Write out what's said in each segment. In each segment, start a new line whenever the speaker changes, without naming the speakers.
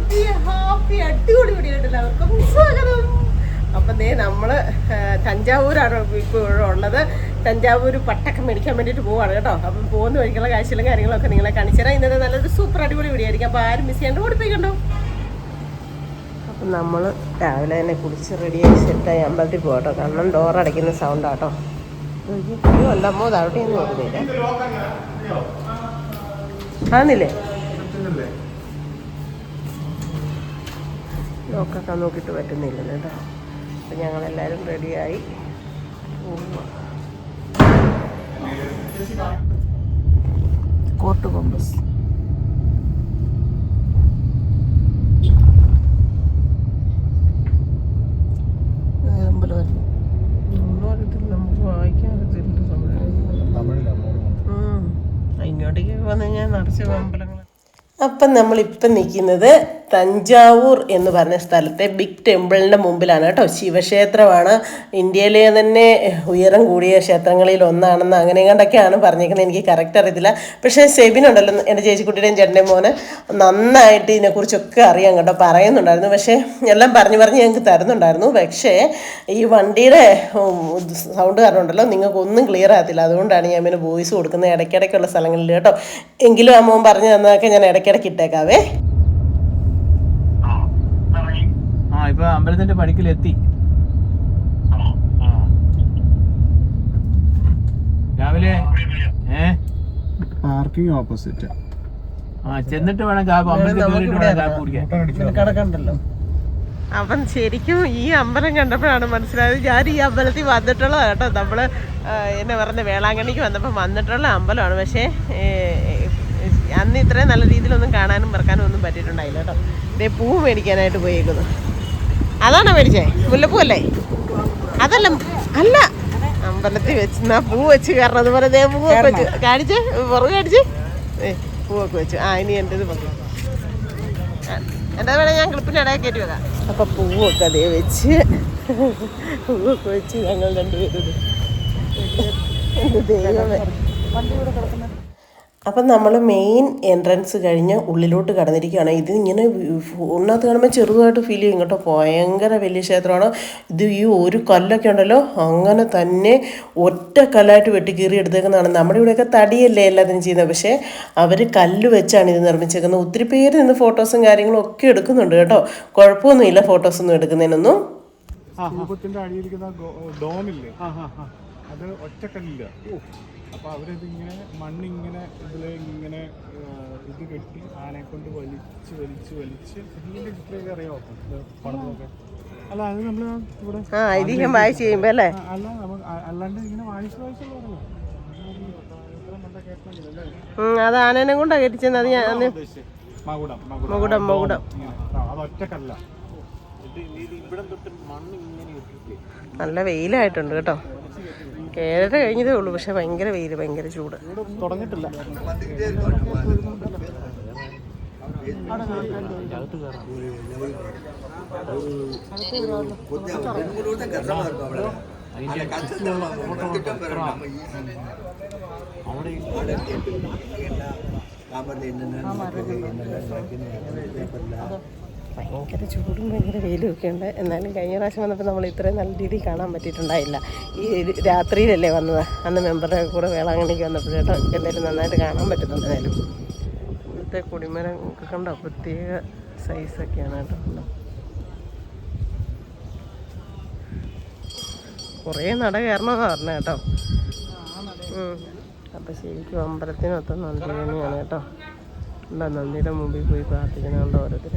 പുതിയ ഹാപ്പി അടിപൊളി എല്ലാവർക്കും സ്വാഗതം. അപ്പം ദേ നമ്മൾ തഞ്ചാവൂരാണ് ഇപ്പോൾ ഉള്ളത്. തഞ്ചാവൂർ പട്ടക്കം മേടിക്കാൻ വേണ്ടിയിട്ട് പോവാണ് കേട്ടോ. അപ്പം പോകുന്ന വഴിക്കുള്ള കാഴ്ചകളും കാര്യങ്ങളൊക്കെ നിങ്ങളെ കാണിച്ചു തരാം. ഇന്നത്തെ നല്ലൊരു സൂപ്പർ അടിപൊളി വീഡിയോ ആയിരിക്കും. അപ്പോൾ ആരും മിസ് ചെയ്യാണ്ട് ഓടിപ്പിക്കണ്ടോ അപ്പം നമ്മൾ രാവിലെ തന്നെ കുളിച്ച് റെഡിയായി സെറ്റായി അമ്പലത്തിൽ പോകട്ടോ കാരണം ഡോർ അടയ്ക്കുന്ന സൗണ്ടാട്ടോ അല്ലമ്മോ അവിടെ ഒന്നും നോക്കുന്നില്ല ആന്നില്ലേ ലോക്കൊക്കെ നോക്കിയിട്ട് പറ്റുന്നില്ല കേട്ടോ. അപ്പം ഞങ്ങളെല്ലാവരും റെഡിയായി. കോട്ട് കൊമ്പസ്. നമുക്ക് വായിക്കാൻ അറിയത്തില്ല ഇങ്ങോട്ടേക്ക് വന്നു കഴിഞ്ഞാൽ നിറച്ച് അമ്പലങ്ങൾ അപ്പം നമ്മളിപ്പം നിൽക്കുന്നത് തഞ്ചാവൂർ എന്ന് പറഞ്ഞ സ്ഥലത്തെ ബിഗ് ടെമ്പിളിന്റെ മുമ്പിലാണ് കേട്ടോ. ശിവക്ഷേത്രമാണ്. ഇന്ത്യയിലെ തന്നെ ഉയരം കൂടിയ ക്ഷേത്രങ്ങളിൽ ഒന്നാണെന്ന് അങ്ങനെ കണ്ടൊക്കെയാണ് പറഞ്ഞേക്കുന്നത് എനിക്ക് കറക്റ്റ് അറിയത്തില്ല. പക്ഷേ സെബിനുണ്ടല്ലോ എന്റെ ചേച്ചിക്കുട്ടിയുടെയും ചേട്ടന്റെയും മോന്. നന്നായിട്ട് ഇതിനെക്കുറിച്ചൊക്കെ അറിയാം കേട്ടോ പറയുന്നുണ്ടായിരുന്നു. പക്ഷേ എല്ലാം പറഞ്ഞു പറഞ്ഞ് ഞങ്ങൾക്ക് തരുന്നുണ്ടായിരുന്നു. പക്ഷേ ഈ വണ്ടിയുടെ സൗണ്ട് കാരണം ഉണ്ടല്ലോ നിങ്ങൾക്ക് ഒന്നും ക്ലിയർ ആകത്തില്ല. അതുകൊണ്ടാണ് ഞാൻ പിന്നെ വോയിസ് കൊടുക്കുന്നത് ഇടയ്ക്കിടയ്ക്കുള്ള സ്ഥലങ്ങളിൽ കേട്ടോ. എങ്കിലും ആ മോൻ പറഞ്ഞു തന്നതൊക്കെ ഞാൻ ഇടയ്ക്കിടയ്ക്ക് ഇട്ടേക്കാവേ.
ആ ഇപ്പൊ അമ്പലത്തിന്റെ പടിക്കലെത്തി രാവിലെ ഏ?
Parking opposite.
ആ ചെന്നിട്ട് വേണം കാപ്പ് അമ്പലത്തിൽ
അവൻ ശരിക്കും ഈ അമ്പലം കണ്ടപ്പോഴാണ് മനസ്സിലായത്. ഞാൻ ഈ അമ്പലത്തിൽ വന്നിട്ടുള്ളത് കേട്ടോ. നമ്മൾ എന്നെ പറഞ്ഞ വേളാങ്കണ്ണിക്ക് വന്നപ്പോൾ വന്നിട്ടുള്ള അമ്പലമാണ്. പക്ഷേ അന്ന് ഇത്രയും നല്ല രീതിയിലൊന്നും കാണാനും പറക്കാനും ഒന്നും പറ്റിയിട്ടുണ്ടായില്ല കേട്ടോ. ഇതേ പൂ മേടിക്കാനായിട്ട് പോയേക്കുന്നു. അതാണോ മേടിച്ചേ? മുല്ലപ്പൂ അല്ലേ അതല്ല അല്ല. അമ്പലത്തിൽ വെച്ച് പൂ വെച്ച് കാരണം അതുപോലെ ദേ പൂവൊക്കെ വെച്ച്. കാണിച്ച് പുറകെ കാണിച്ച്. ഏ പൂവൊക്കെ വെച്ചു. ആ ഇനി എന്റെ ഇത് പറഞ്ഞു എന്താ വേണേ ഞാൻ ക്ലിപ്പിന്റെ ഇടയിൽ കയറ്റി വെക്കാം അപ്പം പൂവൊക്കെ അതേ വെച്ച്. പൂവൊക്കെ വെച്ച് ഞങ്ങൾ രണ്ടുപേരും ദൈവമേ. അപ്പം നമ്മൾ മെയിൻ എൻട്രൻസ് കഴിഞ്ഞ് ഉള്ളിലോട്ട് കടന്നിരിക്കുകയാണ്. ഇത് ഇങ്ങനെ ഉണ്ണാത്ത് കാണുമ്പോൾ ചെറുതായിട്ട് ഫീൽ ചെയ്യും കേട്ടോ. ഭയങ്കര വലിയ ക്ഷേത്രമാണ്. ഇത് ഈ ഒരു കല്ലൊക്കെ ഉണ്ടല്ലോ അങ്ങനെ തന്നെ ഒറ്റ കല്ലായിട്ട് വെട്ടിക്കീറി എടുത്തേക്കുന്നതാണ്. നമ്മുടെ ഇവിടെയൊക്കെ തടിയല്ലേ എല്ലാത്തിനും ചെയ്യുന്നത്. പക്ഷേ അവർ കല്ല് വെച്ചാണ് ഇത് നിർമ്മിച്ചേക്കുന്നത്. ഒത്തിരി പേര് നിന്ന് ഫോട്ടോസും കാര്യങ്ങളും ഒക്കെ എടുക്കുന്നുണ്ട് കേട്ടോ. കുഴപ്പമൊന്നുമില്ല ഫോട്ടോസൊന്നും എടുക്കുന്നതിനൊന്നും.
രൂപത്തിന്റെ അടിയിരിക്കുന്ന ഡോമില്ലേ? അത് ഒറ്റക്കല്ലില്ല അപ്പൊ അവരതിങ്ങനെ മണ്ണിങ്ങനെ ഇതിൽ ഇങ്ങനെ ആ, ഇത് കെട്ടി ആനയെ കൊണ്ട് വലിച്ച് വലിച്ച് വലിച്ച് ഇതിന്റെ ചിത്രമൊക്കെ അറിയാമോ പടമൊക്കെ അല്ല അത് നമ്മൾ ഇവിടെ
വായിച്ച് കഴിയുമ്പോൾ അല്ലേ?
അല്ല അല്ലാണ്ട് ഇങ്ങനെ വായിച്ച് വായിച്ചുള്ള
അത് ആനേനെ കൊണ്ടാണ് കെട്ടിച്ചെന്ന് അത് ഞാൻ
മകുടം
മകുടം, മകുടം.
ഇങ്ങനെ.
നല്ല വെയിലായിട്ടുണ്ട് കേട്ടോ. ഏഴര കഴിഞ്ഞതേ ഉള്ളൂ പക്ഷെ ഭയങ്കര വെയിൽ ഭയങ്കര ചൂട്.
തുടങ്ങിയിട്ടില്ല.
ഭയങ്കര ചൂടും ഭയങ്കര വെയിലും ഒക്കെ ഉണ്ട്. എന്നാലും കഴിഞ്ഞ പ്രാവശ്യം വന്നപ്പോൾ നമ്മൾ ഇത്രയും നല്ല രീതിയിൽ കാണാൻ പറ്റിയിട്ടുണ്ടായില്ല. ഈ രാത്രിയിലല്ലേ വന്നത്? അന്ന് മെമ്പറുടെ കൂടെ വേളാങ്കണ്ണിക്ക് വന്നപ്പോൾ കേട്ടോ എന്തായാലും നന്നായിട്ട് കാണാൻ പറ്റുന്നുണ്ട് എന്തായാലും. ഇവിടുത്തെ കൊടിമരം കണ്ടോ? പ്രത്യേക സൈസൊക്കെയാണ് കേട്ടോ. കുറേ നട കയറണമെന്ന് പറഞ്ഞു കേട്ടോ. അപ്പം ശരിക്കും അമ്പലത്തിനൊത്ത തന്നെയാണ് കേട്ടോ. എന്താ നന്ദിയുടെ മുമ്പിൽ പോയി പ്രാർത്ഥിക്കുന്നുണ്ടോ ഓരോരുത്തർ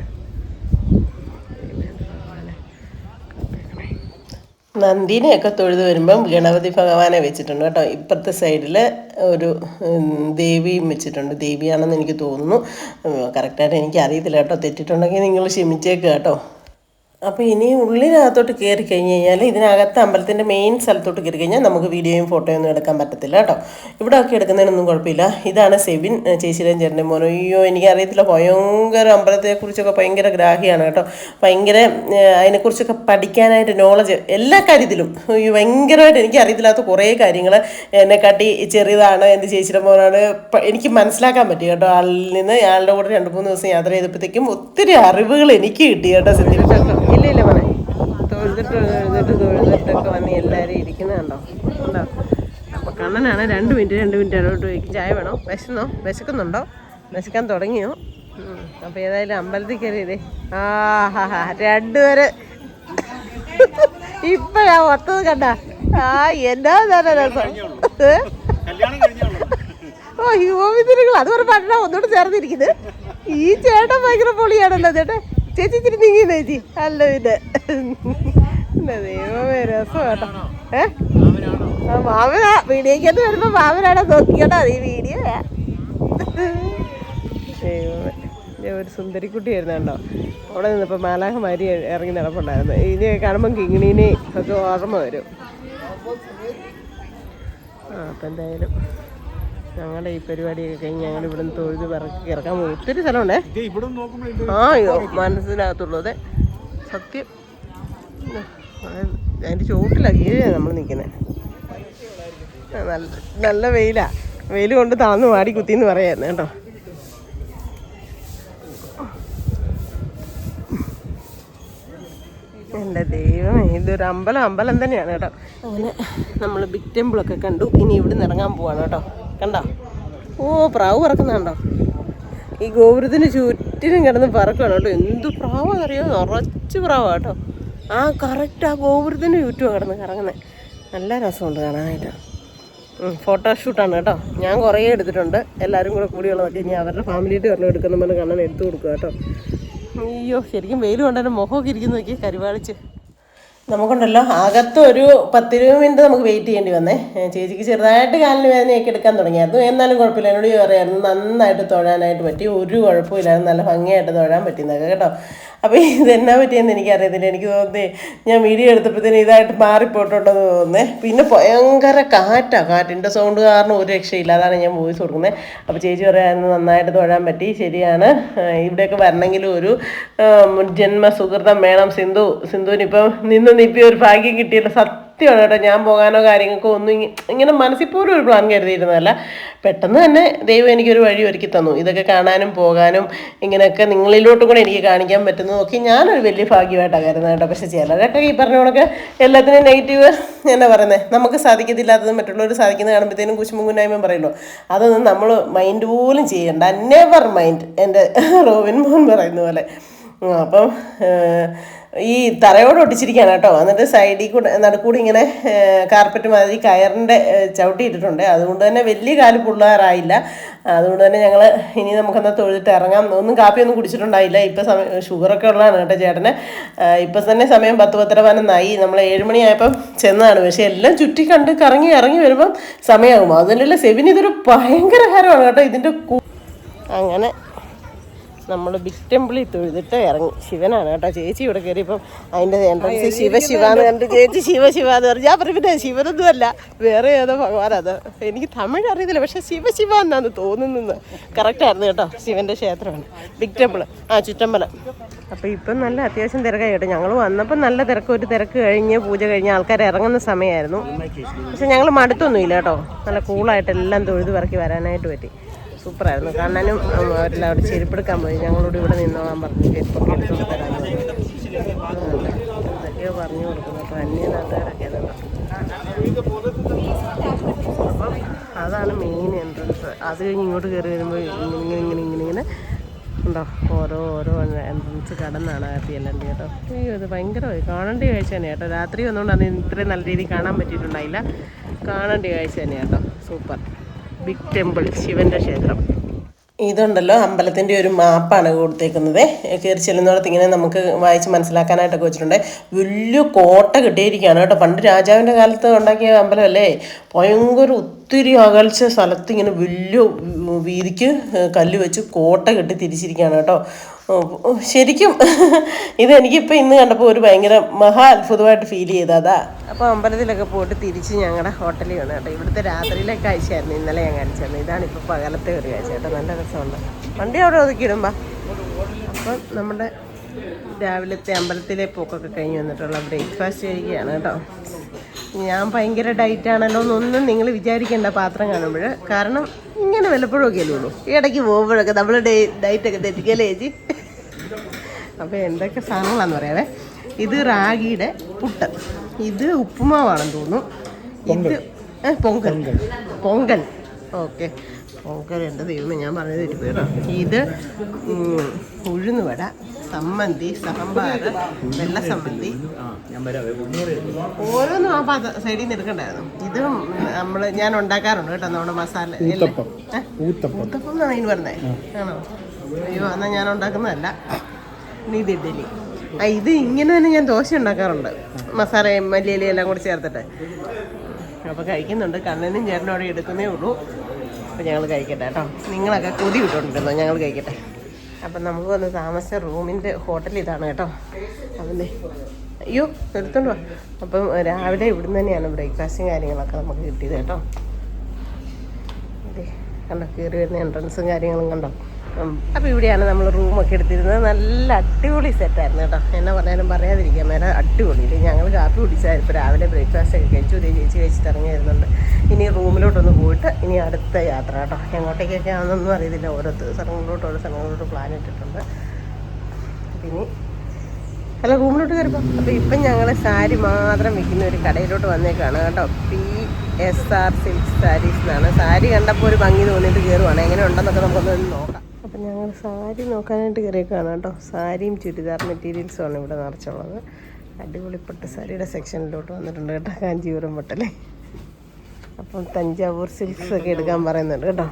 നന്ദിനെയൊക്കെ തൊഴുത് വരുമ്പം ഗണപതി ഭഗവാനെ വെച്ചിട്ടുണ്ട് കേട്ടോ. ഇപ്പുറത്തെ സൈഡിൽ ഒരു ദേവിയും വെച്ചിട്ടുണ്ട്. ദേവിയാണെന്ന് എനിക്ക് തോന്നുന്നു. കറക്റ്റായിട്ട് എനിക്ക് അറിയത്തില്ല കേട്ടോ. തെറ്റിട്ടുണ്ടെങ്കിൽ നിങ്ങൾ ക്ഷമിച്ചേക്ക് കേട്ടോ. അപ്പോൾ ഇനി ഉള്ളിനകത്തോട്ട് കയറി കഴിഞ്ഞ് കഴിഞ്ഞാൽ ഇതിനകത്ത് അമ്പലത്തിന്റെ മെയിൻ സ്ഥലത്തോട്ട് കയറി കഴിഞ്ഞാൽ നമുക്ക് വീഡിയോയും ഫോട്ടോയും ഒന്നും എടുക്കാൻ പറ്റത്തില്ല കേട്ടോ. ഇവിടെ ഒക്കെ എടുക്കുന്നതിനൊന്നും കുഴപ്പമില്ല. ഇതാണ് സെവിൻ ചേച്ചിയുടെയും ചേട്ടന്റെ മോനോ. അയ്യോ എനിക്കറിയത്തില്ല. ഭയങ്കര അമ്പലത്തെക്കുറിച്ചൊക്കെ ഭയങ്കര ഗ്രാഹിയാണ് കേട്ടോ. ഭയങ്കര അതിനെക്കുറിച്ചൊക്കെ പഠിക്കാനായിട്ട് നോളജ് എല്ലാ കാര്യത്തിലും. ഭയങ്കരമായിട്ട് എനിക്ക് അറിയത്തില്ലാത്ത കുറേ കാര്യങ്ങൾ എന്നെക്കാട്ടി ചെറിയതാണ് എന്റെ ചേച്ചിയുടെ മോനാണ്. എനിക്ക് മനസ്സിലാക്കാൻ പറ്റി കേട്ടോ. ആളിൽ നിന്ന് ആളുടെ കൂടെ രണ്ട് മൂന്ന് ദിവസം യാത്ര ചെയ്തപ്പോഴത്തേക്കും ഒത്തിരി അറിവുകൾ എനിക്ക് കിട്ടി കേട്ടോ സത്യം ഇല്ല ഇല്ല മോനെ. തൊഴുതിട്ട് തൊഴുതിട്ട് തൊഴുതിട്ടൊക്കെ വന്ന് എല്ലാവരും ഇരിക്കുന്നത് കണ്ടോ? ഉണ്ടോ അപ്പോൾ കണ്ണനാണ് രണ്ട് മിനിറ്റ് രണ്ട് മിനിറ്റ് ഇടപെട്ട് വയ്ക്കും ചായ വേണോ? വിശന്നോ? വിശക്കുന്നുണ്ടോ? വിശക്കാൻ തുടങ്ങിയോ? അപ്പോൾ ഏതായാലും അമ്പലത്തിൽ കയറിയതേ ആ ഹാ ഹാ രണ്ടുപേര്. ഇപ്പഴാ ഒത്തത് കണ്ട? ആ എന്നാ തന്നെ രസം? ഓ യുവമിത്രങ്ങൾ അത് ഒരു ഒന്നോട് ചേർന്നിരിക്കുന്നത് ഈ ചേട്ടൻ ഭയങ്കര പൊളിയാണല്ലോ ചേട്ടൻ. ചേച്ചി ഇച്ചിരി നീങ്ങിയെന്ന് ചേച്ചി? അല്ല എന്നാ ദൈവമേ രസം കേട്ടോ ഏ? ആ മാമനാ. വീഡിയോക്കകത്ത് വരുമ്പോ മാമനാണോ നോക്കിയോട്ടോ ഈ വീഡിയോ. ദൈവമേ. ഒരു സുന്ദരിക്കുട്ടിയായിരുന്നു കണ്ടോ? അവിടെ നിന്നപ്പോൾ മാലാഹമാരി ഇറങ്ങി നടപ്പുണ്ടായിരുന്നു. ഇനി കാണുമ്പം കിങ്ങിണീനെ ഒക്കെ ഓർമ്മ വരും. ആ അപ്പം എന്തായാലും ഞങ്ങളുടെ ഈ പരിപാടിയൊക്കെ കഴിഞ്ഞ് ഞങ്ങൾ ഇവിടെ നിന്ന് തൊഴുത് പിറക്കി ഇറക്കാൻ പോകും ഒത്തിരി സ്ഥലമുണ്ടേ? ആ അയ്യോ മനസ്സിനകത്തുള്ളൂ. അതെ സത്യം. അതിന്റെ ചോട്ടിലാണ് കീഴിലാണ് നമ്മൾ നിൽക്കുന്നത് നല്ല നല്ല വെയിലാ. വെയിൽ കൊണ്ട് താന്ന് മാടി കുത്തിന്ന് പറയായിരുന്നു കേട്ടോ. എന്റെ ദൈവം ഇതൊരു അമ്പലം അമ്പലം തന്നെയാണ് കേട്ടോ. അങ്ങനെ നമ്മൾ ബിഗ് ടെമ്പിളൊക്കെ കണ്ടു. ഇനി ഇവിടെ നിന്ന് ഇറങ്ങാൻ പോവാണ് കേട്ടോ. കണ്ടോ? ഓ പ്രാവ് പറക്കുന്നുണ്ടോ ഈ ഗോപുരത്തിന് ചുറ്റിനും കിടന്ന് പറക്കുകയാണ് കേട്ടോ. എന്ത് അറിയോ? നിറച്ച് പ്രാവ് കേട്ടോ. ആ കറക്റ്റ് ആ ഗോപുരത്തിന് ചുറ്റുമാണ് കിടന്ന് കറങ്ങുന്നത് നല്ല രസമുണ്ട് കാണാനായിട്ട്. ഫോട്ടോഷൂട്ടാണ് കേട്ടോ. ഞാൻ കുറേ എടുത്തിട്ടുണ്ട്. എല്ലാവരും കൂടെ കൂടിയുള്ളതൊക്കെ ഇനി അവരുടെ ഫാമിലിയിട്ട് വരണം എടുക്കുന്ന പോലെ കണ്ണൻ എടുത്തു കൊടുക്കുക കേട്ടോ. അയ്യോ ശരിക്കും വെയിൽ കൊണ്ടുതന്നെ മുഖമൊക്കെ ഇരിക്കുന്നു നോക്കി കരുവാളിച്ച്. നമുക്കുണ്ടല്ലോ. അകത്ത് ഒരു പത്തിരുപത് മിനിറ്റ് നമുക്ക് വെയിറ്റ് ചെയ്യേണ്ടി വന്നേ. ചേച്ചിക്ക് ചെറുതായിട്ട് കാലിന് വേദനയൊക്കെ എടുക്കാൻ തുടങ്ങിയായിരുന്നു. എന്നാലും കുഴപ്പമില്ല. എന്നോട് പറയായിരുന്നു. നന്നായിട്ട് തൊഴാനായിട്ട് പറ്റി. ഒരു കുഴപ്പമില്ലായിരുന്നു. നല്ല ഭംഗിയായിട്ട് തൊഴാൻ പറ്റുന്നതൊക്കെ കേട്ടോ. അപ്പോൾ ഇതെന്നാ പറ്റിയെന്ന് എനിക്കറിയത്തില്ല. എനിക്ക് തോന്നുന്നേ ഞാൻ വീഡിയോ എടുത്തപ്പോഴത്തേന് ഇതായിട്ട് മാറിപ്പോയിട്ടുണ്ടെന്ന് തോന്നുന്നേ. പിന്നെ ഭയങ്കര കാറ്റാണ് കാറ്റിന്റെ സൗണ്ട് കാരണം ഒരു രക്ഷയില്ല. അതാണ് ഞാൻ വോയിസ് കൊടുക്കുന്നത് അപ്പോൾ ചേച്ചി പറയാമെന്ന് നന്നായിട്ട് തൊഴാൻ പറ്റി. ശരിയാണ്. ഇവിടെയൊക്കെ വരണമെങ്കിലും ഒരു ജന്മസുഹൃതം ജന്മ സുഹൃതം വേണം. സിന്ധു സിന്ധുവിനിപ്പം നിന്ന് നിപ്പി ഒരു ഭാഗ്യം കിട്ടിയല്ലോ. സത്യമാണ് കേട്ടോ. ഞാൻ പോകാനോ കാര്യങ്ങൾക്കോ ഒന്നും ഇങ്ങനെ മനസ്സിൽ പോലും ഒരു പ്ലാൻ കരുതിയിരുന്നതല്ല. പെട്ടെന്ന് തന്നെ ദൈവം എനിക്കൊരു വഴി ഒരുക്കി തന്നു. ഇതൊക്കെ കാണാനും പോകാനും ഇങ്ങനെയൊക്കെ നിങ്ങളിലോട്ടും കൂടെ എനിക്ക് കാണിക്കാൻ പറ്റുന്നതൊക്കെ ഞാനൊരു വലിയ ഭാഗ്യമായിട്ടാണ് കരുതുന്നത് കേട്ടോ. പക്ഷേ ചിലരൊക്കെ ഈ പറഞ്ഞ കണക്ക് എല്ലാത്തിനും നെഗറ്റീവ് എന്നാ പറയുന്നത് നമുക്ക് സാധിക്കത്തില്ലാത്തത് മറ്റുള്ളവർ സാധിക്കുന്നത് കാണുമ്പോഴത്തേനും കുശുമ്പും കുന്നായ്മയും പറയുമല്ലോ. അതൊന്നും നമ്മൾ മൈൻഡ് പോലും ചെയ്യണ്ട. നെവർ മൈൻഡ് എന്റെ റോവിൻ മോഹൻ പറയുന്ന പോലെ. അപ്പം ഈ തറയോട് ഒട്ടിച്ചിരിക്കുകയാണ് കേട്ടോ. എന്നിട്ട് സൈഡിൽ കൂടെ നടുക്കൂടി ഇങ്ങനെ കാർപ്പറ്റ് മാതിരി കയറിന്റെ ചവിട്ടി ഇട്ടിട്ടുണ്ട് അതുകൊണ്ട് തന്നെ വലിയ കാൽ പുള്ളാറായില്ല അതുകൊണ്ട് തന്നെ ഞങ്ങൾ ഇനി നമുക്കെന്നാൽ തൊഴുതിട്ട് ഇറങ്ങാം. ഒന്നും കാപ്പിയൊന്നും കുടിച്ചിട്ടുണ്ടായില്ല. ഇപ്പം സമയം ഷുഗറൊക്കെ ഉള്ളതാണ് കേട്ടോ ചേട്ടന്. ഇപ്പം തന്നെ സമയം പത്ത് പത്തര പതിനൊന്നായി. നമ്മൾ ഏഴുമണിയായപ്പം ചെന്നതാണ്. പക്ഷേ എല്ലാം ചുറ്റി കണ്ട് കറങ്ങി ഇറങ്ങി വരുമ്പം സമയമാകും. അതിനുള്ള സെവിന് ഇതൊരു ഭയങ്കര ഹരമാണ് കേട്ടോ. ഇതിന്റെ അങ്ങനെ നമ്മൾ ബിഗ് ടെമ്പിളിൽ തൊഴുതിട്ട് ഇറങ്ങി. ശിവനാണ് കേട്ടോ. ചേച്ചി ഇവിടെ കയറിയപ്പം അതിന്റെ എൻട്രൻസ് ശിവ ശിവ എന്ന് കണ്ട് ചേച്ചി ശിവ ശിവ എന്ന് പറഞ്ഞു. ഞാൻ പറഞ്ഞു പിന്നെ ശിവനൊന്നും അല്ല. വേറെ ഏതോ ഭഗവാനത് എനിക്ക് തമിഴ് അറിയത്തില്ല പക്ഷെ ശിവ ശിവ എന്നാണ് തോന്നുന്നത്. കറക്റ്റായിരുന്നു കേട്ടോ. ശിവന്റെ ക്ഷേത്രമാണ്. ബിഗ് ടെമ്പിൾ ആ ചുറ്റമ്പലം. അപ്പോൾ ഇപ്പം നല്ല അത്യാവശ്യം തിരക്കായി കേട്ടോ. ഞങ്ങൾ വന്നപ്പോൾ നല്ല തിരക്ക്. ഒരു തിരക്ക് കഴിഞ്ഞ് പൂജ കഴിഞ്ഞ് ആൾക്കാർ ഇറങ്ങുന്ന സമയമായിരുന്നു. പക്ഷെ ഞങ്ങൾ മടുത്തൊന്നുമില്ല കേട്ടോ. നല്ല കൂളായിട്ട് എല്ലാം തൊഴുതു പറക്കി വരാനായിട്ട് പറ്റി. സൂപ്പറായിരുന്നു. കണ്ണനും കാണാനും അവരെല്ലാം അവിടെ ചെരുപ്പെടുക്കാൻ പോയി. ഞങ്ങളോട് ഇവിടെ നിന്നോളാൻ പറഞ്ഞു. ചെരുപ്പൊക്കെ എടുത്തോണ്ട് തരാൻ എന്തൊക്കെയോ പറഞ്ഞു കൊടുക്കുന്നു. അപ്പോൾ അന്യ നാട്ടുകാരൊക്കെ അപ്പം അതാണ് മെയിൻ എൻട്രൻസ് അത് കഴിഞ്ഞ് ഇങ്ങോട്ട് കയറി വരുമ്പോൾ ഇങ്ങനെ ഇങ്ങനെ ഇങ്ങനെ ഇങ്ങനെ. ഉണ്ടോ? ഓരോ ഓരോ എൻട്രൻസ് കടന്നാണ് അകത്ത് ചെല്ലേണ്ടത് കേട്ടോ. അയ്യോ ഇത് ഭയങ്കരമായി കാണേണ്ട കാഴ്ച തന്നെ കേട്ടോ. രാത്രി വന്നുകൊണ്ട് അത് ഇത്രയും നല്ല രീതിയിൽ കാണാൻ പറ്റിയിട്ടുണ്ടായില്ല. കാണേണ്ട കാഴ്ച തന്നെ കേട്ടോ. സൂപ്പർ. ബിഗ് ടെമ്പിൾ ശിവന്റെ ക്ഷേത്രം. ഇതുണ്ടല്ലോ അമ്പലത്തിന്റെ ഒരു മാപ്പാണ് കൊടുത്തേക്കുന്നത്. കയറി ചെല്ലുന്നിടത്ത് ഇങ്ങനെ നമുക്ക് വായിച്ച് മനസ്സിലാക്കാനായിട്ടൊക്കെ വെച്ചിട്ടുണ്ട്. വലിയ കോട്ട കിട്ടിയിരിക്കുകയാണ് കേട്ടോ. പണ്ട് രാജാവിന്റെ കാലത്ത് ഉണ്ടാക്കിയ അമ്പലമല്ലേ? ഭയങ്കര ഒത്തിരി അകൽച്ച സ്ഥലത്ത് ഇങ്ങനെ വലിയ വീതിക്ക് കല്ല് വെച്ച് കോട്ട കെട്ടി തിരിച്ചിരിക്കുകയാണ് കേട്ടോ. ശരിക്കും ഇതെനിക്കിപ്പോൾ ഇന്ന് കണ്ടപ്പോൾ ഒരു ഭയങ്കര മഹാ അത്ഭുതമായിട്ട് ഫീൽ ചെയ്തതാ. അപ്പോൾ അമ്പലത്തിലൊക്കെ പോയിട്ട് തിരിച്ച് ഞങ്ങളുടെ ഹോട്ടലിൽ വന്നു കേട്ടോ. ഇവിടുത്തെ രാത്രിയിലെ കാഴ്ചയായിരുന്നു ഇന്നലെ ഞാൻ കാണിച്ചിരുന്നത് ഇതാണ് ഇപ്പോൾ പകലത്തെ ഒരു കാഴ്ച കേട്ടോ. നല്ല രസമുണ്ട്. വണ്ടി അവിടെ ഒതുക്കിയിടുമ്പോൾ അപ്പം നമ്മുടെ രാവിലത്തെ അമ്പലത്തിലെ പോക്കൊക്കെ കഴിഞ്ഞ് വന്നിട്ടുള്ള ബ്രേക്ക്ഫാസ്റ്റ് കഴിക്കുകയാണ് കേട്ടോ. ഞാൻ ഭയങ്കര ഡയറ്റ് ആണല്ലോ എന്നൊന്നും നിങ്ങൾ വിചാരിക്കേണ്ട പാത്രം കാണുമ്പോൾ. കാരണം ഇങ്ങനെ വല്ലപ്പോഴൊക്കെ അല്ലേ ഉള്ളൂ. ഇടയ്ക്ക് പോകുമ്പോഴൊക്കെ നമ്മൾ ഡേ ഡയറ്റൊക്കെ തെറ്റിക്കല്ലേ ചേച്ചി? അപ്പോൾ എന്തൊക്കെ സാധനങ്ങളാണെന്ന് പറയാവേ. ഇത് റാഗിയുടെ പുട്ട്. ഇത് ഉപ്പുമാവാണെന്ന് തോന്നുന്നു. ഇത് പൊങ്കൽ. പൊങ്കൽ. ഓക്കെ. പൊങ്കൽ എന്റെ ദൈവമേ ഞാൻ പറഞ്ഞത് തെറ്റിപ്പോയിട്ടോ ഇത് ഉഴുന്നുവട. സമ്മന്തി സാമ്പാർ വെള്ള സമ്മന്തി. ഓരോന്നും ആ പാത സൈഡിൽ നിന്ന് എടുക്കണ്ടായിരുന്നു. ഇതും നമ്മൾ ഞാൻ ഉണ്ടാക്കാറുണ്ട് കേട്ടോ നമ്മുടെ മസാല
ഊത്തപ്പം.
എന്നാണ് അതിന് പറഞ്ഞത് ആണോ? അയ്യോ എന്നാൽ ഞാൻ ഉണ്ടാക്കുന്നതല്ല. ഇനി ഇത് ഇഡ്ഡലി. ആ ഇത് ഇങ്ങനെ തന്നെ ഞാൻ ദോശ ഉണ്ടാക്കാറുണ്ട്. മസാലയും മല്ലിയിലയും എല്ലാം കൂടി ചേർത്തിട്ട്. അപ്പോൾ കഴിക്കുന്നുണ്ട്. കണ്ണനും ചേട്ടനും അവിടെ എടുക്കുന്നേ ഉള്ളൂ. അപ്പോൾ ഞങ്ങൾ കഴിക്കട്ടെ കേട്ടോ. നിങ്ങളൊക്കെ കൊതി വിട്ടുകൊണ്ടിരുന്നോ ഞങ്ങൾ കഴിക്കട്ടെ. അപ്പം നമുക്ക് വന്ന് താമസ റൂമിന്റെ ഹോട്ടൽ ഇതാണ് കേട്ടോ. അതിന്റെ അയ്യോ എടുത്തോണ്ട് വാ അപ്പം രാവിലെ ഇവിടുന്ന് തന്നെയാണ് ബ്രേക്ക്ഫാസ്റ്റും കാര്യങ്ങളൊക്കെ നമുക്ക് കിട്ടിയത് കേട്ടോ. കണ്ടോ കയറി വരുന്ന എൻട്രൻസും കാര്യങ്ങളും കണ്ടോ? അപ്പോൾ ഇവിടെയാണ് നമ്മൾ റൂമൊക്കെ എടുത്തിരുന്നത്. നല്ല അടിപൊളി സെറ്റായിരുന്നു കേട്ടോ. എന്നെ പറഞ്ഞാലും പറയാതിരിക്കാം മേലെ അടിപൊളി. ഞങ്ങൾ കാപ്പി കുടിച്ചായിരുന്നു. ഇപ്പോൾ രാവിലെ ബ്രേക്ക്ഫാസ്റ്റ് ഒക്കെ കഴിച്ചു. ഇതേ ചേച്ചി കഴിച്ചിട്ട് ഇറങ്ങി വരുന്നുണ്ട് ഇനി റൂമിലോട്ടൊന്ന് പോയിട്ട് ഇനി അടുത്ത യാത്ര കേട്ടോ. എങ്ങോട്ടേക്കൊക്കെ ആണെന്നൊന്നും അറിയത്തില്ല. ഓരോ സ്ഥലങ്ങളിലോട്ട് ഓരോ സ്ഥലങ്ങളിലോട്ട് പ്ലാൻ ഇട്ടിട്ടുണ്ട്. പിന്നെ അല്ല റൂമിലോട്ട് കയറിപ്പോ അപ്പോൾ ഇപ്പം ഞങ്ങൾ സാരി മാത്രം വിൽക്കുന്ന ഒരു കടയിലോട്ട് വന്നേക്കാണ് കേട്ടോ. P S R silk saris എന്നാണ്. സാരി കണ്ടപ്പോൾ ഒരു ഭംഗി തോന്നിയിട്ട് കയറുവാണ് എങ്ങനെ ഉണ്ടെന്നൊക്കെ നമുക്കൊന്ന് നോക്കാം. ഞങ്ങൾ സാരി നോക്കാനായിട്ട് കയറിയേക്കാണ് കേട്ടോ. സാരിയും ചുരിദാർ മെറ്റീരിയൽസും ആണ് ഇവിടെ നിറച്ചുള്ളത്. അടിപൊളിപ്പെട്ട പട്ട് സാരിയുടെ സെക്ഷനിലോട്ട് വന്നിട്ടുണ്ട് കേട്ടോ കാഞ്ചീപുരം പട്ടല്ലേ അപ്പം തഞ്ചാവൂർ സിൽക്സ് ഒക്കെ എടുക്കാൻ പറയുന്നുണ്ട് കേട്ടോ.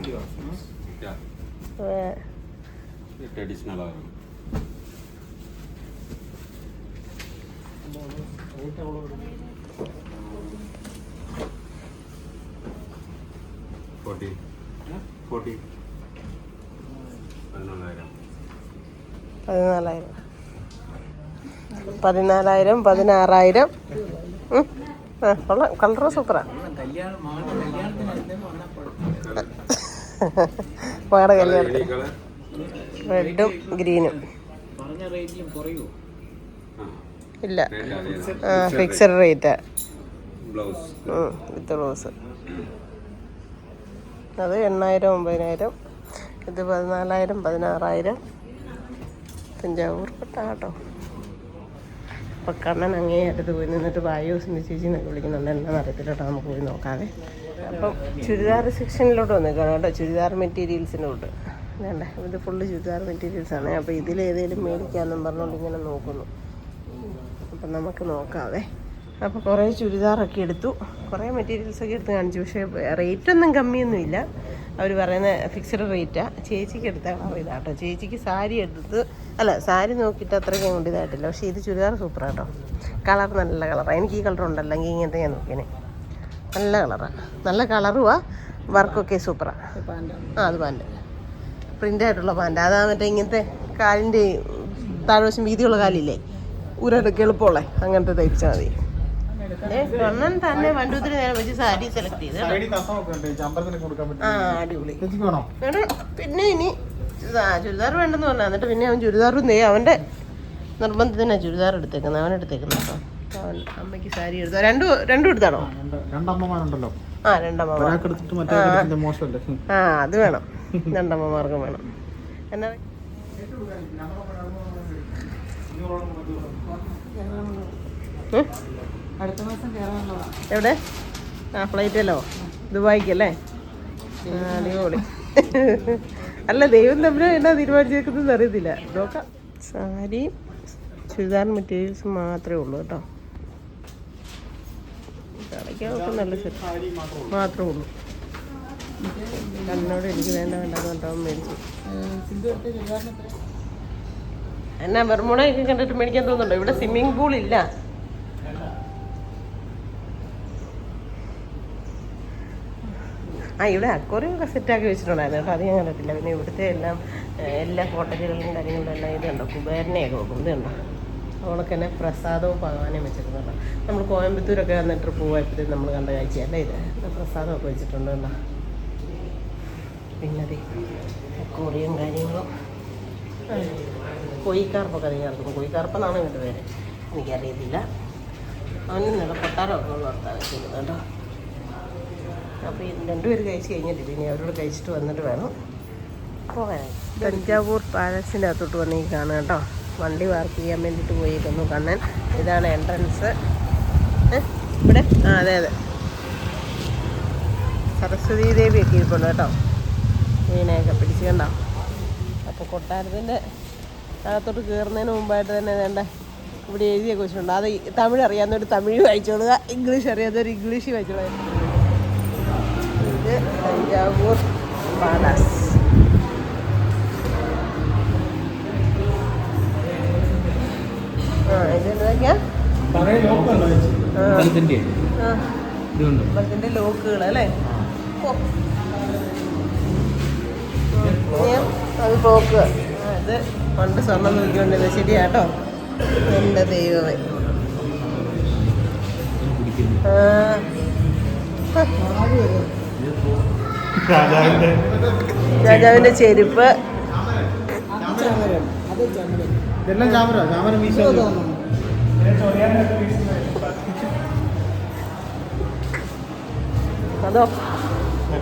ട്രഡീഷണൽ ആകും ഫോർട്ടി ഫോർട്ടി പതിനൊന്നായിരം
പതിനാലായിരം. പതിനാലായിരം പതിനാറായിരം. ആ കൊള്ളാം. കളറ് സൂപ്പറാ.
കല്യാണം മകളുടെ കല്യാണത്തിന്
കളർ
റെഡും ഗ്രീനും. ഇല്ല. ആ ഫിക്സഡ് റേറ്റാ.
ബ്ലൗസ്.
With blouse. അത് എണ്ണായിരം ഒമ്പതിനായിരം. ഇത് പതിനാലായിരം പതിനാറായിരം. തഞ്ചാവൂർ പട്ട കേട്ടോ. അപ്പം കണ്ണൻ അങ്ങേ അടുത്ത് പോയി നിന്നിട്ട് വായു ചേച്ചി എന്നൊക്കെ വിളിക്കുന്നുണ്ട്. എന്താണെന്ന് അറിയത്തില്ല കേട്ടോ നമുക്ക് പോയി നോക്കാതെ അപ്പം ചുരിദാർ സെക്ഷനിലോട്ട് വന്നേക്കാണ് കേട്ടോ? ചുരിദാർ മെറ്റീരിയൽസിനോട്ട് വേണ്ട? ഇത് ഫുള്ള് ചുരിദാർ മെറ്റീരിയൽസാണ് അപ്പോൾ ഇതിലേതേലും മേടിക്കാമെന്നും പറഞ്ഞുകൊണ്ട് ഇങ്ങനെ നോക്കുന്നു. അപ്പം നമുക്ക് നോക്കാവേ. അപ്പോൾ കുറേ ചുരിദാറൊക്കെ എടുത്തു. കുറേ മെറ്റീരിയൽസൊക്കെ എടുത്ത് കാണിച്ചു. പക്ഷേ റേറ്റൊന്നും കമ്മിയൊന്നുമില്ല. അവർ പറയുന്ന ഫിക്സഡ് റേറ്റാണ് ചേച്ചിക്ക് എടുത്ത അറിയില്ല ഇതാട്ടോ. ചേച്ചിക്ക് സാരി എടുത്ത് അല്ല സാരി നോക്കിയിട്ട് അത്രയ്ക്ക് കൊണ്ട് ഇതായിട്ടില്ല. പക്ഷേ ഇത് ചുരിദാർ സൂപ്പറാട്ടോ കളർ നല്ല കളറാണ് എനിക്ക് ഈ കളർ ഉണ്ടല്ലോ എങ്കിൽ ഇങ്ങനത്തെ ഞാൻ നോക്കിയേ നല്ല കളറാണ് നല്ല കളറുവാ വർക്കൊക്കെ സൂപ്പറാണ് ആ. അത് പാന്റ്. പ്രിന്റ് ആയിട്ടുള്ള പാന്റ്. അതാ മറ്റേ ഇങ്ങനത്തെ കാലിന്റെ താഴ്വശം വീതിയുള്ള കാലില്ലേ? ഉരടൊക്കെ എളുപ്പമുള്ളേ അങ്ങനത്തെ തയ്ച്ചാൽ മതി. ഏ, കണ്ണൻ തന്നെ വണ്ടൂത്തിന് നേരം വെച്ച് സാരി സെലക്ട് ചെയ്ത് ആ അടിപൊളി. പിന്നെ ഇനി ചുരിദാർ വേണ്ടെന്ന് പറഞ്ഞു എന്നിട്ട് പിന്നെ അവൻ ചുരിദാറും നേ അവന്റെ നിർബന്ധത്തിനാണ് ചുരിദാർ എടുത്തേക്കുന്നത് അവൻ എടുത്തേക്കുന്നത് കേട്ടോ. അവൻ അമ്മയ്ക്ക് സാരി എടുത്തോ? രണ്ടു രണ്ടും എടുത്താണോ?
രണ്ട് രണ്ടമ്മമാരുണ്ടല്ലോ.
ആ
രണ്ടമ്മമാർ.
ആ അത് വേണം. രണ്ടമ്മമാർക്കും വേണം. എന്നാ ഉം? എവിടെ? ആ ഫ്ലൈറ്റല്ലോ ദുബായിക്കല്ലേ അടിപൊളി. അല്ല ദൈവം തമ്മിൽ എന്നാ തീരുമാനിച്ചേക്കുന്നത് അറിയത്തില്ല. നോക്കാം. സാരി ചുരിദാർ മെറ്റീരിയൽസ് മാത്രമേ ഉള്ളൂ കേട്ടോ. കടയ്ക്കൊക്കെ നല്ല സെറ്റ് മാത്രമേ ഉള്ളൂ. കണ്ണോട് എനിക്ക് വേണ്ട വേണ്ടെന്ന് പറഞ്ഞാൽ മേടിച്ചു എന്നാ ബർമുടയൊക്കെ കണ്ടിട്ട് മേടിക്കാൻ തോന്നുന്നുണ്ടോ? ഇവിടെ സ്വിമ്മിംഗ് പൂൾ ഇല്ല. ആ ഇവിടെ അക്വറിയം ഒക്കെ സെറ്റാക്കി വെച്ചിട്ടുണ്ടായിരുന്നു കേട്ടോ. അത് ഞാൻ കണ്ടിട്ടില്ല. പിന്നെ ഇവിടുത്തെ എല്ലാം എല്ലാ കോട്ടേജുകളിലും കാര്യങ്ങളിലും എല്ലാം ഇതുണ്ടോ കുബേരനെയൊക്കെ വെക്കും. ഇതുണ്ടോ അവളൊക്കെ തന്നെ പ്രസാദവും ഭഗവാനെയും വെച്ചിട്ടുണ്ടോ നമ്മൾ കോയമ്പത്തൂരൊക്കെ വന്നിട്ട് ട്രിപ്പ് പോയപ്പോഴത്തേക്കും നമ്മൾ കണ്ട കാഴ്ചയല്ലേ ഇത്? പ്രസാദമൊക്കെ വെച്ചിട്ടുണ്ട് കേട്ടോ. പിന്നെ അക്വറിയും കാര്യങ്ങളും. കൊയ്ക്കാർപ്പൊക്കെ കൊയ്ക്കാർപ്പൊക്കെ അറിയാറുണ്ട് കൊയ്ക്കാർപ്പെന്നാണ് ഇവന്റെ പേര്? എനിക്കറിയത്തില്ല. അവന് നല്ല കൊട്ടാരമൊക്കെ വളർത്താൻ വെച്ചിരുന്നു കേട്ടോ. അപ്പോൾ രണ്ടുപേർ കഴിച്ച് കഴിഞ്ഞിട്ടില്ല. ഇനി അവരോട് കഴിച്ചിട്ട് വന്നിട്ട് വേണം. പോകാൻ. തഞ്ചാവൂർ പാലസിന്റെ അകത്തോട്ട് വന്നേക്കാണ് കേട്ടോ. വണ്ടി പാർക്ക് ചെയ്യാൻ വേണ്ടിയിട്ട് പോയിരിക്കുന്നു കണ്ണൻ. ഇതാണ് എൻട്രൻസ് ഇവിടെ? ആ അതെ അതെ. സരസ്വതി ദേവിയൊക്കെ ഇരിപ്പുണ്ട് കേട്ടോ. മീനെയൊക്കെ പിടിച്ച് കണ്ടോ? അപ്പോൾ കൊട്ടാരത്തിന്റെ അകത്തോട്ട് കയറുന്നതിന് മുമ്പായിട്ട് തന്നെ വേണ്ട. ഇവിടെ എഴുതിയൊക്കെ വെച്ചിട്ടുണ്ട് അത് ഈ തമിഴ് അറിയാവുന്നവർ തമിഴ് വായിച്ചോളുക. ഇംഗ്ലീഷ് അറിയാവുന്നവർ ഇംഗ്ലീഷ് വായിച്ചോളുക. തഞ്ചാവൂർ panas ആ ഇത് എന്തൊക്കെയാ
പഴയ ലോക്കല്ലോ
ആ.
അമ്പലത്തിന്റെ
ആ.
ഇതുണ്ട്.
അമ്പലത്തിന്റെ ലോക്കുകൾ അല്ലേ? അത് പോക്ക് ഇത് പണ്ട് സ്വർണം നോക്കിക്കൊണ്ടിരുന്നത് ശരിയാട്ടോ എന്റെ ദൈവമേ. ആ.
രാജാവിന്റെ
രാജാവിന്റെ ചെരുപ്പ്.
ഇതെല്ലാം
അതോ?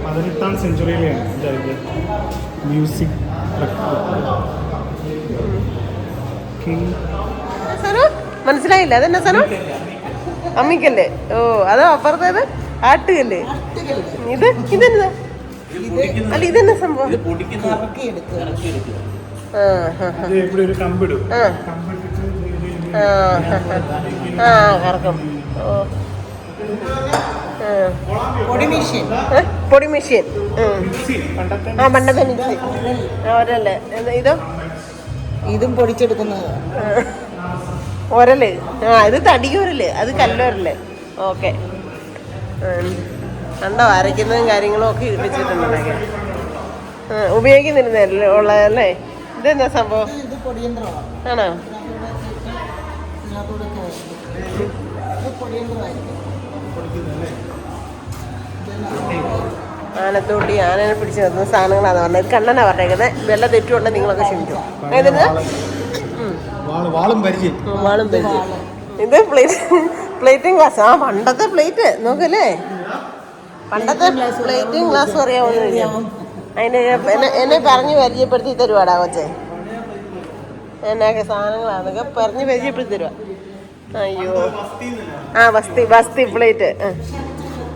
പതിനെട്ടാം സെഞ്ചുറിയിലെയാണ് ഇതായത് മ്യൂസിക്
മനസ്സിലായില്ല. അതെന്നാ സ്ഥലം അമ്മിക്കല്ലേ. ഓ അതോ അപ്പുറത്തേത്? ആട്ടുകല്ലേ? ഇത്? ഇതെന്നതാ അല്ല ഇതെന്നാ സംഭവം? ആ കറക്കും. ഓ.
പൊടി മെഷീൻ.
ആ പണ്ടത്തെ മിക്സി. ഒരല്ലേ. ഇത്? ഇതോ
പൊടിച്ചെടുക്കുന്നത്.
ഒരൽ. ആ ഇത് തടിയൊരൽ. അത് കല്ലൊരൽ. ഓക്കെ. കണ്ടോ അരയ്ക്കുന്നതും കാര്യങ്ങളും ഒക്കെ വെച്ചിട്ടുണ്ടൊക്കെ ഉപയോഗിക്കുന്നിരുന്നല്ലേ ഉള്ളതല്ലേ? ഇതെന്താ സംഭവം? ആണോ? ആനത്തോട്ടി ആനനെ പിടിച്ച് നിർത്തുന്ന സാധനങ്ങളാണ് പറഞ്ഞത്. കണ്ണനാ പറഞ്ഞേക്കുന്നത് വെള്ള തെറ്റുണ്ടെങ്കിൽ നിങ്ങളൊക്കെ ക്ഷമിക്കും
വാളും പരിചയം.
ഇത് പ്ലേറ്റ് പ്ലേറ്റിംഗ് ഗ്ലാസ്. ആ പണ്ടത്തെ പ്ലേറ്റ്. നോക്കല്ലേ പണ്ടത്തെ പ്ലേറ്റും ഗ്ലാസ്സും അറിയാവുന്നില്ല അതിന്റെ എന്നെ പറഞ്ഞ് പരിചയപ്പെടുത്തി തരുവാടാ കൊച്ചെ. എന്നൊക്കെ സാധനങ്ങളാണെന്നൊക്കെ പറഞ്ഞ് പരിചയപ്പെടുത്തി തരുവാ. അയ്യോ. ആ വസ്തി വസ്തി പ്ലേറ്റ്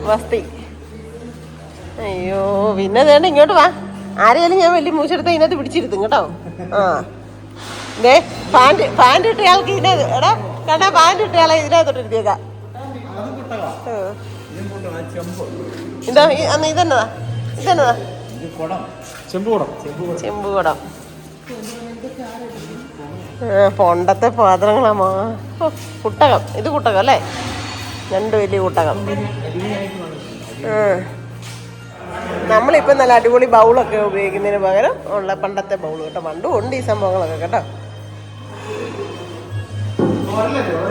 വസ്തി. അയ്യോ പിന്നെ വേണ്ട ഇങ്ങോട്ട് വാ. ആരെയാലും ഞാൻ വലിയ മൂച്ചെടുത്ത് ഇതിനകത്ത് പിടിച്ചിരുത്തും കേട്ടോ. ആ. ദേ പാന്റ് പാന്റ് ഇട്ടയാൾക്ക് ഇതിനകത്ത് എടാ കണ്ടാ പാന്റ് ഇട്ടയാളെ ഇതിനകത്തോട്ട് ഇരുത്തിയേക്കാം. ആ. ഇതാ അന്ന് ഇതെന്നതാ ഇതെന്നതാ.
ചെമ്പുകുടം
ചെമ്പ് കുടം ആ, പണ്ടത്തെ കുട്ടകം. ഇത് കുട്ടകം അല്ലേ? രണ്ട് വലിയ കുട്ടകം. ആ. നമ്മളിപ്പോൾ നല്ല അടിപൊളി ബൗളൊക്കെ ഉപയോഗിക്കുന്നതിന് പകരം ഉള്ള പണ്ടത്തെ ബൗൾ കേട്ടോ. പണ്ടും ഉണ്ട് ഈ സംഭവങ്ങളൊക്കെ കേട്ടോ.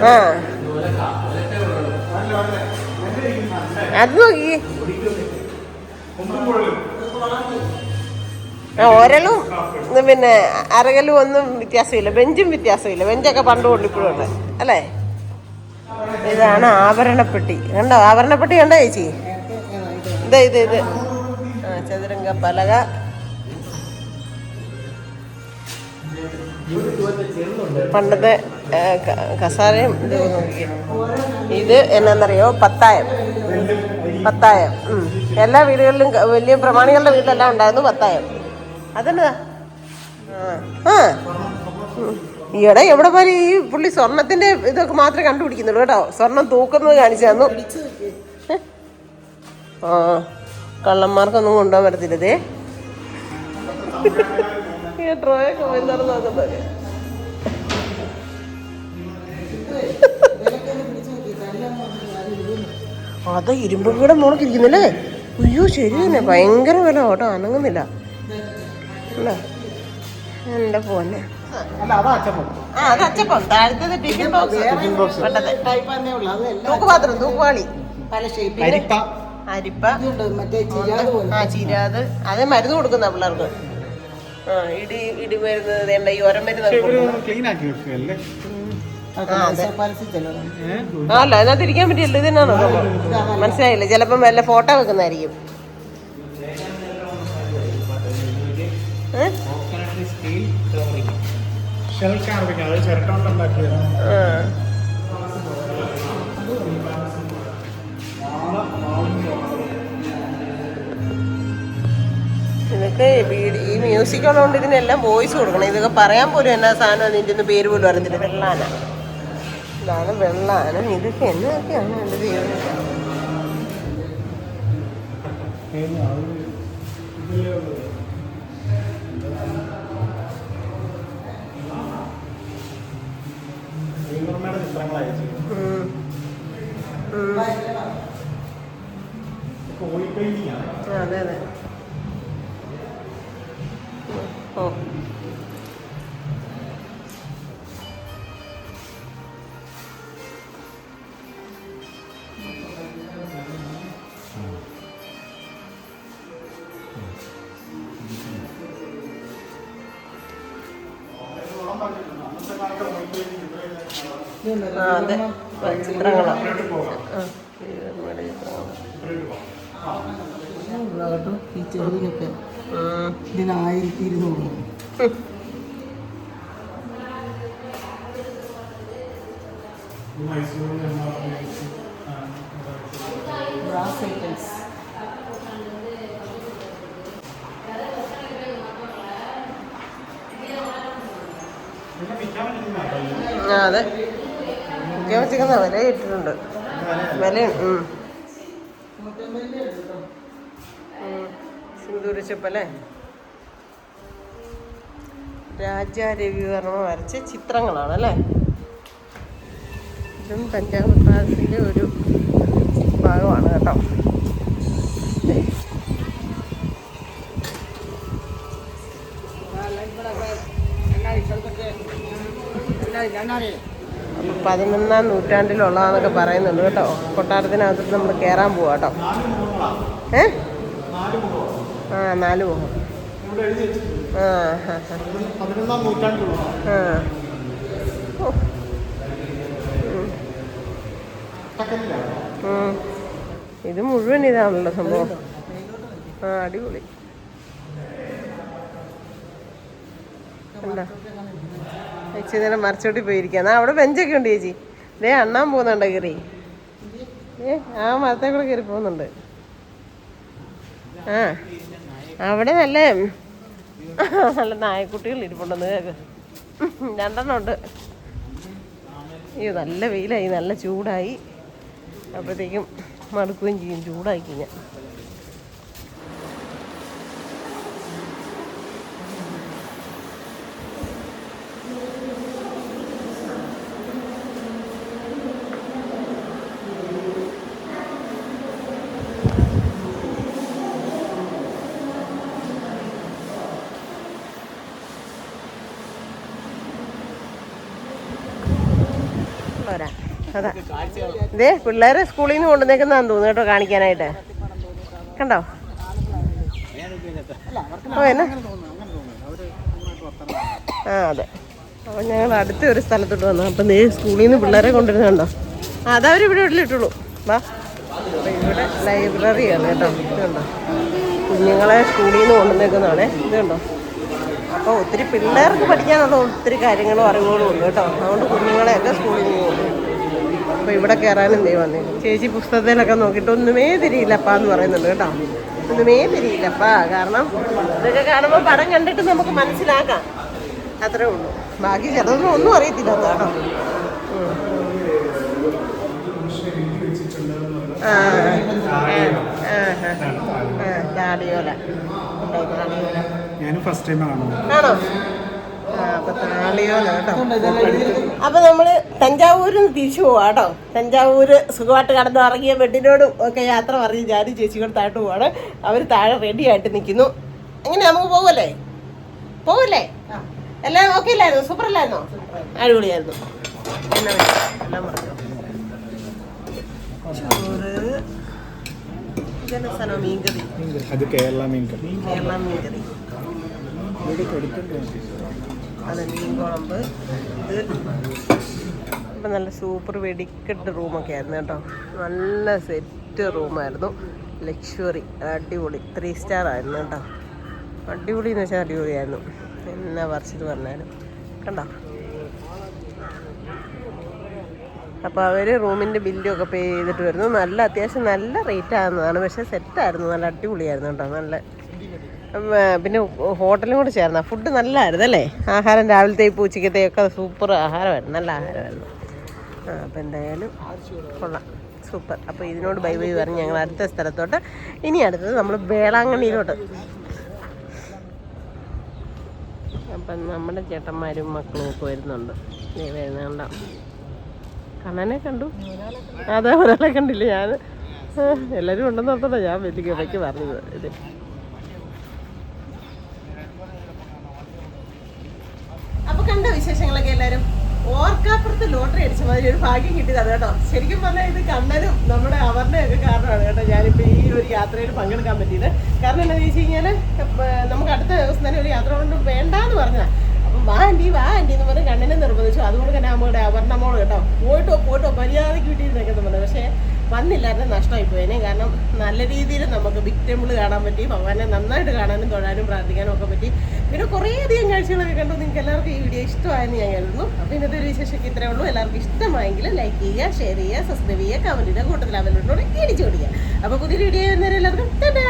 ആ. അത് നോക്കി. ഇത് പിന്നെ അരകലും ഒന്നും വ്യത്യാസമില്ല. ബെഞ്ചും വ്യത്യാസമില്ല. ബെഞ്ചൊക്കെ പണ്ട് ഇപ്പോഴും ഉണ്ട് അല്ലേ? ഇതാണ് ആഭരണപ്പെട്ടി. കണ്ടോ? ആഭരണപ്പെട്ടി കണ്ടോ ചേച്ചി? ഇത് ഇത് ഇത്. ആ ചതുരംഗ പലക. പണ്ടത്തെ കസാരയും ഇത്. ഇത് എന്നാന്നറിയോ? പത്തായം. പത്തായം. എല്ലാ വീടുകളിലും വലിയ പ്രമാണികളുടെ വീട്ടിലെല്ലാം ഉണ്ടായിരുന്നു പത്തായം. അതെന്നതാ ആ. ഈയിടെ എവിടെ പോലെ ഈ പുള്ളി സ്വർണത്തിന്റെ ഇതൊക്കെ മാത്രമേ കണ്ടുപിടിക്കുന്നുള്ളൂ കേട്ടോ. സ്വർണം തൂക്കുന്നത് കാണിച്ചു തന്നു. ആ. കള്ളന്മാർക്കൊന്നും കൊണ്ടുപോകാൻ പറ്റത്തില്ല പോയി തുറന്ന് നോക്കുന്നത്. അത് ഇരുമ്പും കൂടെ മുളക്കിരിക്കുന്നല്ലേ അയ്യോ ശരി തന്നെ. ഭയങ്കര വില. കേട്ടോ അനങ്ങുന്നില്ല. എന്റെ പോലെ പോന്നെ ആ അത് അച്ചപ്പം ടിഫിൻ ബോക്സ്. തൂക്കുപാത്രം
ഷേപ്പിൽ
അരിപ്പ
അരിപ്പ.
ഇതുണ്ട്. മറ്റേ ചിരാത്
ആ ചീരാത്. അത് മരുന്ന് കൊടുക്കുന്ന പിള്ളേർക്ക്. ഇടി ഇടി മരുന്ന് എന്താ ഈ ഒരം മരുന്ന് അല്ല? അതിനകത്ത് ഇരിക്കാൻ പറ്റിയല്ലോ ഇത് തന്നെയാണോ സംഭവം മനസ്സിലായില്ല? ചിലപ്പം വല്ല ഫോട്ടോ വെക്കുന്നതായിരിക്കും.
ഷെൽ കാർവിംഗ് അത് ചിരട്ട കൊണ്ട് ഉണ്ടാക്കിയതാണ്.
ഇതൊക്കെ ഈ മ്യൂസിക് ഉള്ളതുകൊണ്ട് ഇതിനെല്ലാം വോയിസ് കൊടുക്കണം. ഇതൊക്കെ പറയാൻ പോലും എന്നാ സാധനം ഇതിന്റെ ഒന്നും പേര് പോലും അറിയത്തില്ല. വെള്ളാന. ഇതാണ് വെള്ളാന. ഇതൊക്കെ എന്നൊക്കെയാണ് എന്റെ ദൈവം അതെ ചിത്രങ്ങളായിരുന്നു ഓ. അതെ. ചിത്രങ്ങളാണ്
ഈ ചെറുതിനൊക്കെ
ആ അതെ. ചിക്കൻ വെച്ചിരിക്കുന്ന വില ഇട്ടിട്ടുണ്ട് വില സിന്ദൂരിച്ചപ്പല്ലേ ഉം. സിന്ദൂരച്ചപ്പല്ലേ രാജ രവിവർമ്മ വരച്ച ചിത്രങ്ങളാണ് അല്ലേ? ഇതും പഞ്ചാബ് ക്ലാസിന്റെ ഒരു ഭാഗമാണ് കേട്ടോ. അപ്പം പതിനൊന്നാം നൂറ്റാണ്ടിലുള്ളതാന്നൊക്കെ പറയുന്നുണ്ട് കേട്ടോ. കൊട്ടാരത്തിനകത്ത് നമ്മൾ കയറാൻ പോവാ കേട്ടോ. ഏ? ആ നാല് മുഖം. ആ. ഇത് മുഴുവൻ ഇതാണല്ലോ സംഭവം. ആ അടിപൊളി. കണ്ടോ? ചേച്ചി നേരം മരച്ചോട്ടി പോയിരിക്കാം. ആ അവിടെ ബെഞ്ചൊക്കെ ഉണ്ട് ചേച്ചി. ദേ അണ്ണാൻ പോകുന്നുണ്ട് കയറി. ഏ ആ മരത്തെ കൂടെ കയറി പോകുന്നുണ്ട്. ആ അവിടെ നല്ല നല്ല നായക്കുട്ടികൾ ഇരിപ്പുണ്ടെന്ന് കേക്ക്. രണ്ടെണ്ണം ഉണ്ട്. അയ്യോ നല്ല വെയിലായി നല്ല ചൂടായി. അപ്പോഴത്തേക്കും മടുക്കുകയും ചെയ്യും ചൂടായി കഴിഞ്ഞാൽ പോരാ അതാ. ഇതേ പിള്ളേരെ സ്കൂളിൽ നിന്ന് കൊണ്ടുവന്നേക്കുന്നതാന്ന് തോന്നുന്നു കേട്ടോ കാണിക്കാനായിട്ട്. കണ്ടോ? ഓ എന്നാ? ആ അതെ. അപ്പോൾ ഞങ്ങൾ അടുത്ത ഒരു സ്ഥലത്തോട്ട് വന്നു. അപ്പം നീ സ്കൂളിൽ നിന്ന് പിള്ളേരെ കൊണ്ടുവരുന്നുണ്ടോ ആ അതവരിവിടെ ഇട്ടിട്ടുള്ളൂ വാ. ഇവിടെ ലൈബ്രറിയാണ് കേട്ടോ. ഇതുണ്ടോ കുഞ്ഞുങ്ങളെ സ്കൂളിൽ നിന്ന് കൊണ്ടുവന്നേക്കുന്നതാണേ. ഇതുണ്ടോ അപ്പോൾ ഒത്തിരി പിള്ളേർക്ക് പഠിക്കാനുള്ള ഒത്തിരി കാര്യങ്ങളും അറിവുകളും ഉണ്ട് കേട്ടോ. അതുകൊണ്ട് കുഞ്ഞുങ്ങളെയൊക്കെ സ്കൂളിൽ നിന്ന് പോകും അപ്പോൾ ഇവിടെ കയറാനും ദൈവം വന്നേ ചേച്ചി പുസ്തകത്തിലൊക്കെ നോക്കിയിട്ട് ഒന്നുമേ തിരിയില്ലപ്പാ എന്ന് പറയുന്നുണ്ട് കേട്ടോ ഒന്നുമേ തിരിയില്ലപ്പാ കാരണം ഇതൊക്കെ കാണുമ്പോൾ പടം കണ്ടിട്ട് നമുക്ക് മനസ്സിലാക്കാം അത്രേ ഉള്ളൂ ബാക്കി ചിലതൊന്നും ഒന്നും അറിയത്തില്ല കേട്ടോ ഞാനും ആ ആ,
ഞാൻ ഫസ്റ്റ് ടൈം കാണുന്നത്
ആണോ അപ്പൊ നമ്മൾ തഞ്ചാവൂരിൽ നിന്ന് തിരിച്ചു പോവാ കേട്ടോ. തഞ്ചാവൂര് സുഖമായിട്ട് കടന്നു ഇറങ്ങിയ ബെഡിനോടും ഒക്കെ യാത്ര പറഞ്ഞ് ഞാനും ചേച്ചി കൂടെ താഴോട്ട് പോവാണ്. അവർ താഴെ റെഡി ആയിട്ട് നിൽക്കുന്നു എങ്ങനെ നമുക്ക് പോവല്ലേ? പോവല്ലേ? എല്ലാം ഓക്കെ ഇല്ലായിരുന്നു സൂപ്പർ അല്ലായിരുന്നോ? അടിപൊളിയായിരുന്നു. എന്നാ? എല്ലാം പറഞ്ഞോ. ചോറ്
അത് കേരള മീൻകറി.
കേരള മീൻകറി. അത് മീൻ ഇത് ഇപ്പം നല്ല സൂപ്പർ വെടിക്കെട്ട് റൂമൊക്കെ ആയിരുന്നു കേട്ടോ. നല്ല സെറ്റ് റൂമായിരുന്നു ലക്ഷറി അടിപൊളി. ത്രീ സ്റ്റാർ ആയിരുന്നു കേട്ടോ. അടിപൊളി എന്ന് വെച്ചാൽ അടിപൊളിയായിരുന്നു. എന്നാ പറിച്ചിട്ട് പറഞ്ഞാലും. കണ്ടോ? അപ്പോൾ അവർ റൂമിന്റെ ബില്ലൊക്കെ പേ ചെയ്തിട്ട് വരുന്നു. നല്ല അത്യാവശ്യം നല്ല റേറ്റ് ആകുന്നതാണ് പക്ഷേ സെറ്റായിരുന്നു നല്ല അടിപൊളിയായിരുന്നു കേട്ടോ. നല്ല പിന്നെ ഹോട്ടലും കൂടെ ചേർന്ന. ഫുഡ് നല്ലതായിരുന്നു അല്ലേ? ആഹാരം രാവിലത്തെ ഉച്ചക്കത്തെ ഒക്കെ സൂപ്പർ ആഹാരമായിരുന്നു. നല്ല ആഹാരമായിരുന്നു. ആ അപ്പം എന്തായാലും കൊള്ളാം. സൂപ്പർ അപ്പോൾ ഇതിനോട് ബൈ ബൈ പറഞ്ഞ് ഞങ്ങൾ അടുത്ത സ്ഥലത്തോട്ട്. ഇനി അടുത്തത് നമ്മൾ വേളാങ്കണ്ണിയിലോട്ട്. അപ്പം നമ്മുടെ ചേട്ടന്മാരും മക്കളും ഒക്കെ വരുന്നുണ്ട്. നീ വരുന്നുണ്ടോ കണ്ണനെ കണ്ടു? അതെ ഒരാളെ കണ്ടില്ല ഞാൻ എല്ലാവരും ഉണ്ടെന്ന് ഓർത്തതാ ഞാൻ വലിയ ഇടയ്ക്ക് പറഞ്ഞത്. ഇത് അപ്പൊ കണ്ട വിശേഷങ്ങളൊക്കെ എല്ലാവരും ഓർക്കാപ്പുറത്ത് ലോട്ടറി അടിച്ച മാതിരി ഒരു ഭാഗ്യം കിട്ടിയതാണ് കേട്ടോ. ശരിക്കും പറഞ്ഞാൽ ഇത് കണ്ണനും നമ്മുടെ അവരുടെ ഒക്കെ കാരണമാണ് കേട്ടോ ഞാനിപ്പോൾ ഈ ഒരു യാത്രയിൽ പങ്കെടുക്കാൻ പറ്റിയത്. കാരണം എന്താണെന്ന് വെച്ച് കഴിഞ്ഞാൽ നമുക്ക് അടുത്ത ദിവസം തന്നെ ഒരു യാത്ര കൊണ്ട് വേണ്ടാന്ന് പറഞ്ഞാൽ അപ്പം വാ ആന്റി വാ ആന്റി എന്ന് പറഞ്ഞ് കണ്ണിനെ നിർബന്ധിച്ചു. അതുകൊണ്ട് തന്നെ നമ്മുടെ അവർണമോൾ കേട്ടോ പോയിട്ടോ പോയിട്ടോ മര്യാദയ്ക്ക് വീട്ടിൽ പറഞ്ഞു പക്ഷേ വന്നില്ലായിരുന്നു നഷ്ടമായി പോയേനെ കാരണം നല്ല രീതിയിൽ നമുക്ക് ബിഗ് ടെമ്പിൾ കാണാൻ പറ്റി ഭഗവാനെ നന്നായിട്ട് കാണാനും തൊഴാനും പ്രാർത്ഥിക്കാനും ഒക്കെ പറ്റി. പിന്നെ കുറേയധികം കാഴ്ചകളൊക്കെ കണ്ടു. നിങ്ങൾക്ക് എല്ലാവർക്കും ഈ വീഡിയോ ഇഷ്ടമായെന്ന് ഞാൻ കരുതുന്നു. അപ്പോൾ ഇന്നത്തെ ഒരു വിശേഷം ഇത്രയേ ഉള്ളൂ. എല്ലാവർക്കും ഇഷ്ടമായെങ്കിൽ ലൈക്ക് ചെയ്യുക ഷെയർ ചെയ്യുക സബ്സ്ക്രൈബ് ചെയ്യുക കമന്റ് ചെയ്യുക കൂട്ടത്തിൽ അവരോട് ഇടിച്ചു കൊടുക്കുക. അപ്പോൾ പുതിയൊരു വീഡിയോ വരുന്നവരെല്ലാവർക്കും ടാറ്റാ